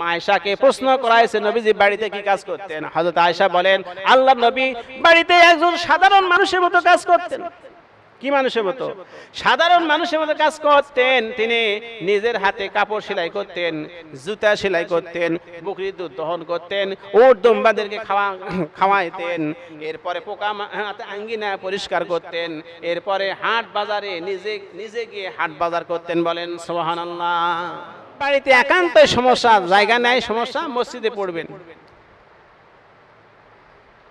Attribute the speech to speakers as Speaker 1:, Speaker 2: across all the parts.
Speaker 1: আয়েশাকে প্রশ্ন করা হয়েছে নবীজি বাড়িতে কি কাজ করতেন? হযরত আয়েশা বলেন, আল্লাহ নবী বাড়িতে একজন সাধারণ মানুষের মতো কাজ করতেন। কি মানুষের মতো? সাধারণ মানুষের মতো কাজ করতেন। তিনি নিজের হাতে কাপড় সেলাই করতেন, জুতা সেলাই করতেন, বকরির দুধ দহন করতেন, ওট দম্বাদেরকে খাওয়া, খাওয়াইতেন। এরপরে পোকা আঙ্গিনা পরিষ্কার করতেন। এরপরে হাট বাজারে নিজে নিজে গিয়ে হাট বাজার করতেন বলেন সোহানাল্লাহ বাড়িতে একান্ত সমস্যা, জায়গা নেয় সমস্যা, মসজিদে পড়বেন।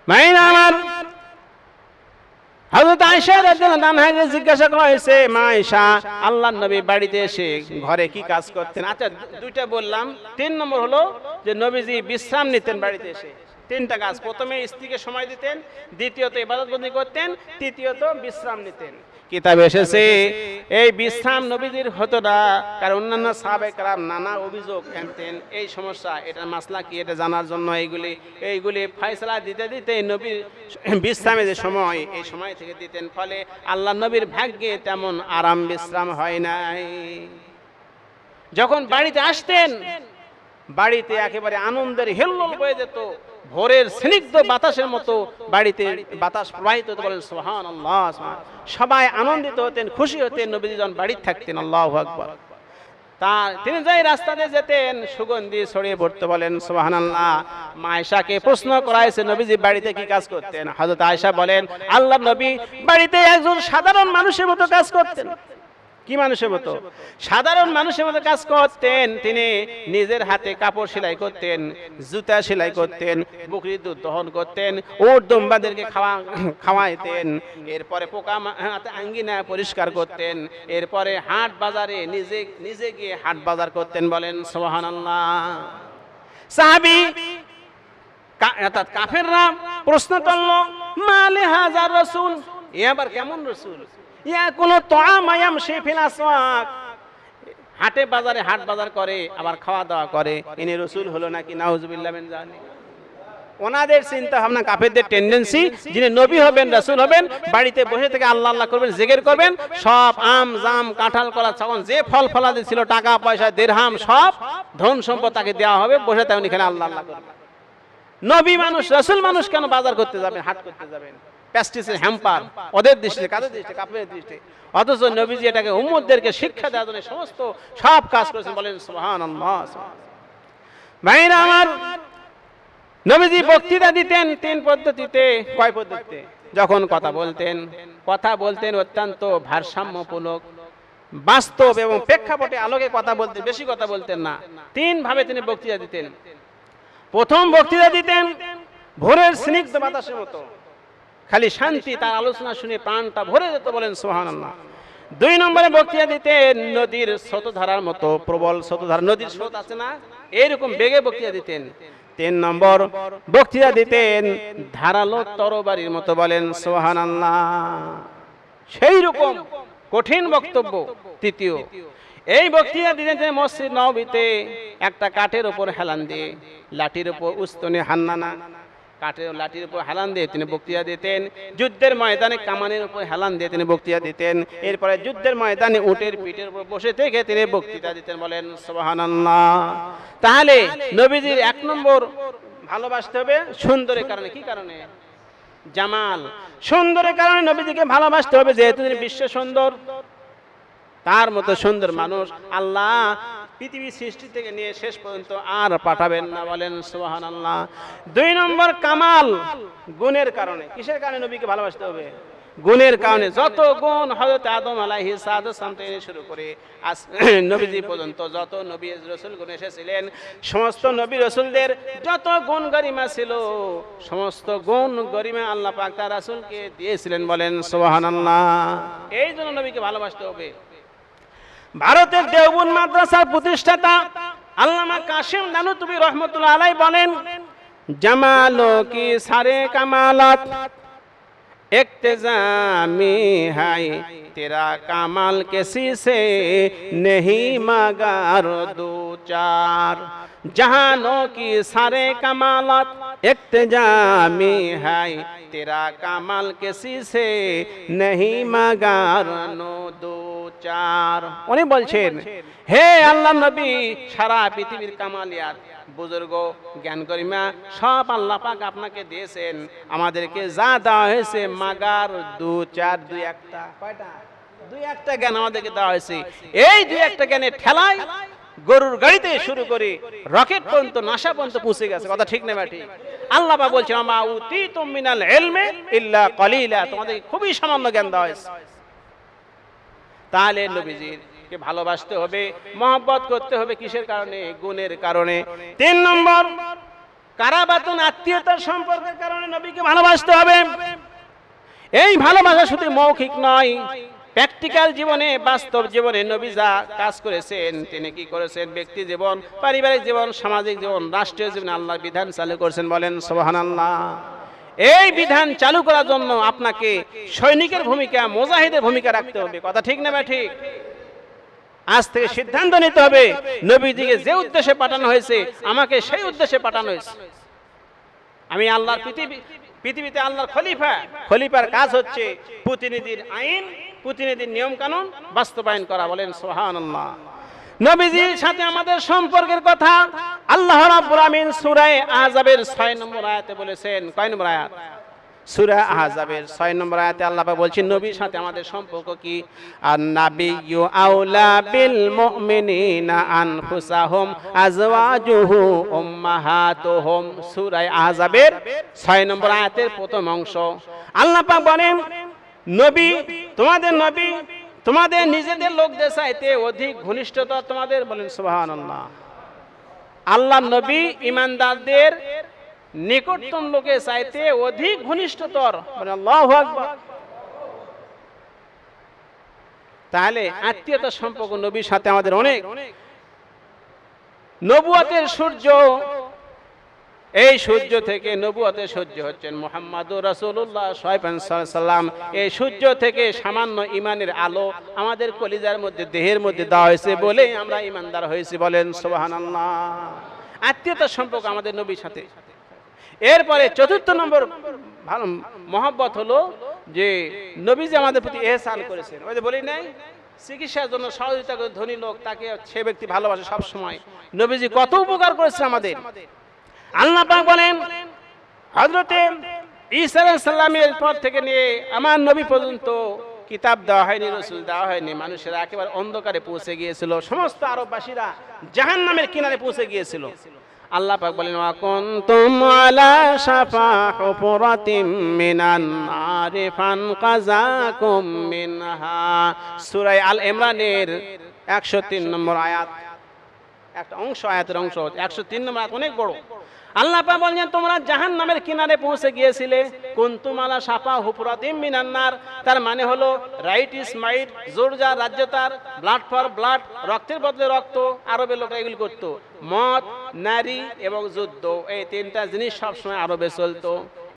Speaker 1: মাইনা আমার ঘরে কি কাজ করতেন? আচ্ছা দুইটা বললাম। তিন নম্বর হলো যে নবীজি বিশ্রাম নিতেন বাড়িতে এসে। তিনটা কাজ। প্রথমে স্ত্রীকে সময় দিতেন করতেন, তৃতীয়ত বিশ্রাম নিতেন। কিতাবে এসেছে এই বিশ্রাম নবীদের হতো না, কারণ অন্যান্য সাহাবে কালাম নানা অভিযোগ আনতেন, এই সমস্যা, এটা মাসলা কি, এটা জানার জন্য এইগুলি এইগুলি ফয়সলা দিতে দিতে নবীর বিশ্রামের যে সময়, এই সময় থেকে দিতেন, ফলে আল্লাহ নবীর ভাগ্যে তেমন আরাম বিশ্রাম হয় নাই। যখন বাড়িতে আসতেন, বাড়িতে একেবারে আনন্দের হেল্লোল বয়ে যেত ভোরের স্নিগ্ধ বাতাসের মতো বাড়িতে বাতাস প্রবাহিত হতো বলেন সোহান আল্লাহ সবাই আনন্দিত হতেন, খুশি হতেন নবীজি যখন বাড়িতে থাকতেন, আল্লাহ আকবর। তার তিনি যাই রাস্তা দিয়ে যেতেন, সুগন্ধি ছড়িয়ে পড়তে বলেন সোহান আল্লাহ মায়েশাকে প্রশ্ন করা হয়েছে নবীজি বাড়িতে কি কাজ করতেন? হজরত আয়েশা বলেন, আল্লাহ নবী বাড়িতে একজন সাধারণ মানুষের মতো কাজ করতেন। কি মানুষের মতো? সাধারণ মানুষের মতো কাজ করতেন, তিনি নিজের হাতে কাপড় সেলাই করতেন, জুতা সেলাই করতেন, বকরির দুধ দহন করতেন ওট দম্বাদেরকে খাওয়া, খাওয়াইতেন, এরপরে পোকা আঙ্গিনা পরিষ্কার করতেন, এরপরে হাট বাজারে নিজে নিজে গিয়ে হাট বাজার করতেন বলেন সোহানাল্লাহ সাহাবি, কা- অর্থাৎ কাফেররা প্রশ্ন করল, মালে হাজার রসুল? এ আবার কেমন রসুল? ইয়া কোন তোয়ামায়াম শেফিল আসওয়াক। হাটে বাজারে, হাট বাজার করে, আবার খাওয়া দাওয়া করে, ইনি রসুল হলো নাকি? নাউজুবিল্লাহ মিন জালিক। ওনাদের চিন্তা ভাবনা কাফেরদের টেন্ডেন্সি যিনি নবী হবেন, রাসূল হবেন, বাড়িতে বসে থেকে আল্লাহ আল্লাহ করবেন, জেগের করবেন, সব আম, জাম, কাঁঠাল, কলা, ছাগল, যে ফল ফলাদি ছিল, টাকা, পয়সা, দেড়হাম, সব ধন সম্পদ তাকে দেওয়া হবে, বসে তেমন এখানে আল্লাহ আল্লাহ করবেন। নবী মানুষ, রাসূল মানুষ কেন বাজার করতে যাবেন, হাট করতে যাবেন? প্যাস্টিসের হ্যাম্পার, ওদের দৃষ্টিতে, কাদের দৃষ্টিতে কাপের দৃষ্টিতে। অথচ নবীজি এটাকে উম্মতদেরকে শিক্ষা দেওয়ার জন্য সমস্ত সব কাজ করেছেন, বলেন, সুবহানাল্লাহ ভাইরা আমার, নবীজি বক্তৃতা দিতেন তিন পদ্ধতিতে, কয় পদ্ধতিতে? যখন কথা বলতেন কথা বলতেন অত্যন্ত ভারসাম্যপূর্ণক বাস্তব এবং প্রেক্ষাপটে আলোকে কথা বলতেন, বেশি কথা বলতেন না। তিন ভাবে তিনি বক্তৃতা দিতেন। প্রথম বক্তৃতা দিতেন ভোরের স্নিগ্ধ বাতাসের মতো। খালি শান্তি, তার আলোচনা শুনে প্রাণটা ভরে যেত বলেন সোহান দুই নম্বরে বক্তৃতা দিতেন নদীর স্রোতধারার মতো, প্রবল স্রোতধারা। নদীর স্রোত আছে না? এইরকম বেগে বক্তৃতা দিতেন। তিন নম্বর বক্তৃতা দিতেন, ধারালো তরবারির মতো বলেন সোহান সেই রকম কঠিন বক্তব্য। তৃতীয়, এই বক্তৃতা দিতেন মসজিদ নবীতে একটা কাঠের ওপর হেলান দিয়ে, লাঠির ওপর উস্তনে হান্নানা কাঠের লাঠির উপর হেলান দিয়ে তিনি বক্তৃতা দিতেন। যুদ্ধের ময়দানে কামানের উপর হেলান দিয়ে তিনি বক্তৃতা দিতেন। এরপরে যুদ্ধের ময়দানে উটের পিঠের উপর বসে থেকে তিনি বক্তৃতা দিতেন বলেন, সুবহানাল্লাহ। তাহলে নবীজির এক নম্বর ভালোবাসতে হবে সুন্দরের কারণে। কি কারণে? জামাল। সুন্দরের কারণে নবীজিকে ভালোবাসতে হবে, যেহেতু তিনি বিশ্ব সুন্দর। তার মতো সুন্দর মানুষ। আল্লাহ পৃথিবী সৃষ্টি থেকে নিয়ে শেষ পর্যন্ত আর পাঠাবেন না বলেন সোহান আল্লাহ দুই নম্বর কামাল, গুণের কারণে। কিসের কারণে নবীকে ভালোবাসতে হবে? গুণের কারণে। যত গুণ হযরত আদম আলাহি সালাম থেকে শুরু করে আজ নবীজি পর্যন্ত যত নবী রসুল গুণ এসেছিলেন, সমস্ত নবী রসুলদের যত গুণ গরিমা ছিল, সমস্ত গুণ গরিমা আল্লাহ পাক তার রাসূলকে দিয়েছিলেন বলেন সোহান আল্লাহ এই জন্য নবীকে ভালোবাসতে হবে। ভারতের দেওবন মাদ্রাসার প্রতিষ্ঠাতা আল্লামা কাশিম নানু তুমি রহমতুল্লাহ আলাই বলেন, জামালো কি সারে কামালত? একতেজামি হাই, তেরা কামাল কেসি সে নেহি মাগার দু চার। জাহানো কি সারে কামালাত? একতেজামি হাই, তেরা কামাল কেসি সে নেহি মাগার নো দু উনি বলছেন হে আল্লাহ নবী সারা পৃথিবীর কামালিয়াত বুজুর্গ জ্ঞান করিমা সব আল্লাহ পাক আপনাকে দিয়েছেন। আমাদেরকে যা দেওয়া হয়েছে মাগার দু চার দুই একটা কয়টা? দুই একটা জ্ঞান আমাদেরকে দেওয়া হয়েছে। এই দুই একটা জ্ঞানের ঠেলায় গরুর গাড়িতে শুরু করে রকেট পর্যন্ত নাসা পর্যন্ত পৌঁছে গেছে। কথা ঠিক নেই ঠিক? আল্লাহ পাক বলছে আমা উতি মিনাল ইলমে ইল্লা কলিলা। তোমাদের খুবই সামান্য জ্ঞান দেওয়া হয়েছে। তাহলে নবীজির কে ভালোবাসতে হবে, মহব্বত করতে হবে কিসের কারণে? গুণের কারণে। তিন নম্বর, কারাবাতন আত্মীয়তার সম্পর্কের কারণে নবীকে ভালোবাসতে হবে। এই ভালোবাসা শুধু মৌখিক নয়, প্র্যাকটিক্যাল জীবনে, বাস্তব জীবনে নবী যা কাজ করেছেন, তিনি কি করেছেন? ব্যক্তি জীবন, পারিবারিক জীবন, সামাজিক জীবন, রাষ্ট্রীয় জীবনে আল্লাহ বিধান চালু করেছেন বলেন সোহান আল্লাহ এই বিধান চালু করার জন্য আপনাকে সৈনিকের ভূমিকা, মোজাহিদের ভূমিকা রাখতে হবে। কথা ঠিক না ঠিক? আজ থেকে সিদ্ধান্ত নিতে হবে, নবীজিকে যে উদ্দেশ্যে পাঠানো হয়েছে, আমাকে সেই উদ্দেশ্যে পাঠানো হয়েছে। আমি আল্লাহর পৃথিবী, পৃথিবীতে আল্লাহর খলিফা। খলিফার কাজ হচ্ছে প্রতিনিধির আইন, প্রতিনিধির নিয়ম কানুন বাস্তবায়ন করা। বলেন সোহান নবীজির সাথে আমাদের সম্পর্কের কথা আল্লাহ রাব্বুল আমিন সূরা আহজাবের 6 নম্বর আয়াতে বলেছেন, কয় নম্বর আয়াত? সূরা আহজাবের 6 নম্বর আয়াতে আল্লাহ পাক বলছেন, নবীর সাথে আমাদের সম্পর্ক কি? আর নাবিয়্যু আউলা বিল মুমিনিনা আনফুসাহুম, আজওয়াজুহু উম্মাহাতুহুম। সূরা আহজাবের 6 নম্বর আয়াতের প্রথম অংশ। আল্লাহ পাক বলেন, নবী, তোমাদের নবী, তোমাদের নিজেদের লোকদের চাইতে অধিক ঘনিষ্ঠতা তোমাদের বলেন সুবাহান আল্লাহ নবী ইমানদারদের নিকটতম লোকে চাইতে অধিক ঘনিষ্ঠতর। তাহলে আত্মীয়তা সম্পর্ক নবীর সাথে আমাদের অনেক। নবুয়াতের সূর্য এই সূর্য থেকে নবুয়তের সূর্য হচ্ছেন মোহাম্মদ রাসূলুল্লাহ সাল্লাম এই সূর্য থেকে সামান্য ইমানের আলো আমাদের কলিজার মধ্যে, দেহের মধ্যে দেওয়া হয়েছে বলেই আমরা ইমানদার হয়েছি বলেন, সুবহানাল্লাহ। আত্মীয়তার সম্পর্ক আমাদের নবীর সাথে। এরপরে চতুর্থ নম্বর ভালো মহব্বত হলো যে নবী যে আমাদের প্রতি এহসান করেছেন। ওই যে বলি নাই, চিকিৎসার জন্য সহযোগিতা করে ধনী লোক, তাকে সে ব্যক্তি ভালোবাসে সবসময়। নবীজি কত উপকার করেছে আমাদের। আল্লাহ পাক বলেন হজরতে ঈসা সাল্লামের পর থেকে নিয়ে আমার নবী পর্যন্ত কিতাব দেওয়া হয়নি, রসুল দেওয়া হয়নি, মানুষেরা একেবারে অন্ধকারে পৌঁছে গিয়েছিল, সমস্ত আরববাসীরা জাহান নামের কিনারে পৌঁছে গিয়েছিল। আল্লাহ পাক বলেন ওয়াকুনতুম আলা শাফা হুফরাতিম মিনান নারি ফানকাযাকুম মিনহা। সূরা আল ইমরানের 103 নম্বর আয়াত, একটা অংশ, আয়াতের অংশ, একশো তিন নম্বর আয়াত অনেক বড়। আল্লাহ পা বলছেন, তোমরা জাহান নামের কিনারে পৌঁছে গিয়েছিলে। কুন্তুমালা সাপা হুপুরাতিম মিনান্নার তার মানে হলো রাইট ইস মাইট রাজ্য তার, ব্লাড ফর ব্লাড, রক্তের বদলে রক্ত আরবে লোকরা এগুলি করতো। মদ, নারী এবং যুদ্ধ, এই তিনটা জিনিস সবসময় আরবে চলতো।